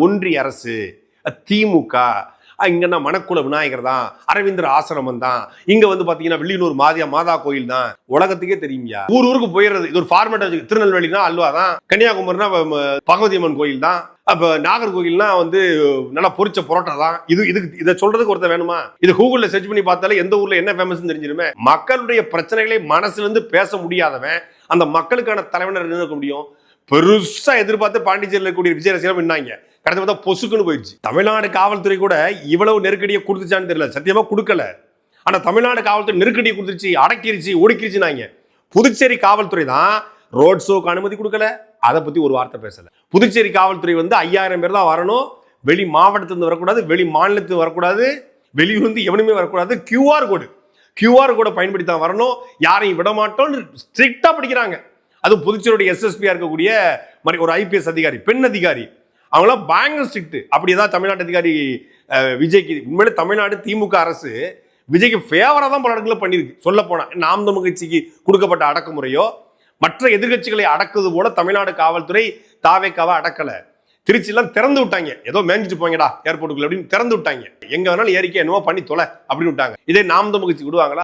ஒன்றிய அரசு திமுக இங்கன்னா மணக்குள விநாயகர் தான் அரவிந்தர் ஆசிரமம் தான் இங்க வந்து பாத்தீங்கன்னா வெள்ளியனூர் மாதியா மாதா கோயில் தான் உலகத்துக்கே தெரியுமியா? ஊர் ஊருக்கு போயிடுறது இது ஒரு ஃபார்மேட் வச்சு திருநெல்வேலினா அல்வா தான் கன்னியாகுமரினா பகவதி அம்மன் கோயில் தான் அப்ப நாகர்கோயில்னா வந்து நல்லா பொரிச்ச புரோட்டா தான் இது இதுக்கு இதை சொல்றதுக்கு ஒருத்தர் வேணுமா? இது கூகுள்ல சர்ச் பண்ணி பார்த்தாலே எந்த ஊர்ல என்ன ஃபேமஸ் தெரிஞ்சிருமே. மக்களுடைய பிரச்சனைகளை மனசுல இருந்து பேச முடியாதவன் அந்த மக்களுக்கான தலைவனர் இருக்க முடியும். பெருசா எதிர்பார்த்து பாண்டிச்சேரியில் இருக்கக்கூடிய விஜய் ரசிகர்கள் நின்னாங்க. கடந்த பார்த்தா பொசுக்குன்னு போயிடுச்சு. தமிழ்நாடு காவல்துறை கூட இவ்வளவு நெருக்கடியை கொடுத்துச்சான்னு தெரியல. சத்தியமா கொடுக்கல. ஆனா தமிழ்நாடு காவல்துறை நெருக்கடியை கொடுத்துருச்சு அடக்கிருச்சு ஒடுக்கிருச்சுனாங்க. புதுச்சேரி காவல்துறை தான் ரோட் ஷோக்கு அனுமதி கொடுக்கல. அதை பத்தி ஒரு வார்த்தை பேசல. புதுச்சேரி காவல்துறை வந்து ஐயாயிரம் பேர் தான் வரணும். வெளி மாவட்டத்திலிருந்து வரக்கூடாது வெளி மாநிலத்துக்கு வரக்கூடாது வெளியூர்ந்து எவனுமே வரக்கூடாது. கியூஆர் கோடு கியூஆர் கோடை பயன்படுத்தி தான் வரணும். யாரையும் விட மாட்டோம்னு ஸ்ட்ரிக்டா படிக்கிறாங்க. அதுவும் புதுச்சேரியுடைய எஸ்எஸ்பியா இருக்கக்கூடிய மாதிரி ஒரு ஐபிஎஸ் அதிகாரி பெண் அதிகாரி. அவங்களாம் பயங்கர ஸ்ட்ரிக்ட் அப்படி ஏதாவது தமிழ்நாட்டு அதிகாரி விஜய்க்கு உண்மையிலே தமிழ்நாடு திமுக அரசு விஜய்க்கு ஃபேவராக தான் பல இடங்களில் பண்ணியிருக்கு. சொல்ல போனால் நாம் தமிழ் கட்சிக்கு கொடுக்கப்பட்ட அடக்குமுறையோ மற்ற எதிர்க்கட்சிகளை அடக்குது போல தமிழ்நாடு காவல்துறை தாவேக்காவை அடக்கல. திருச்சியெல்லாம் திறந்து விட்டாங்க. ஏதோ மேஞ்சிட்டு போங்கடா ஏர்போர்ட்டுக்குள்ள அப்படின்னு திறந்து விட்டாங்க. எங்க வேணாலும் ஏறிக்கை என்னவோ பண்ணி தொலை அப்படின்னு விட்டாங்க. இதே நாம் தமிழ் கட்சி விடுவாங்களா?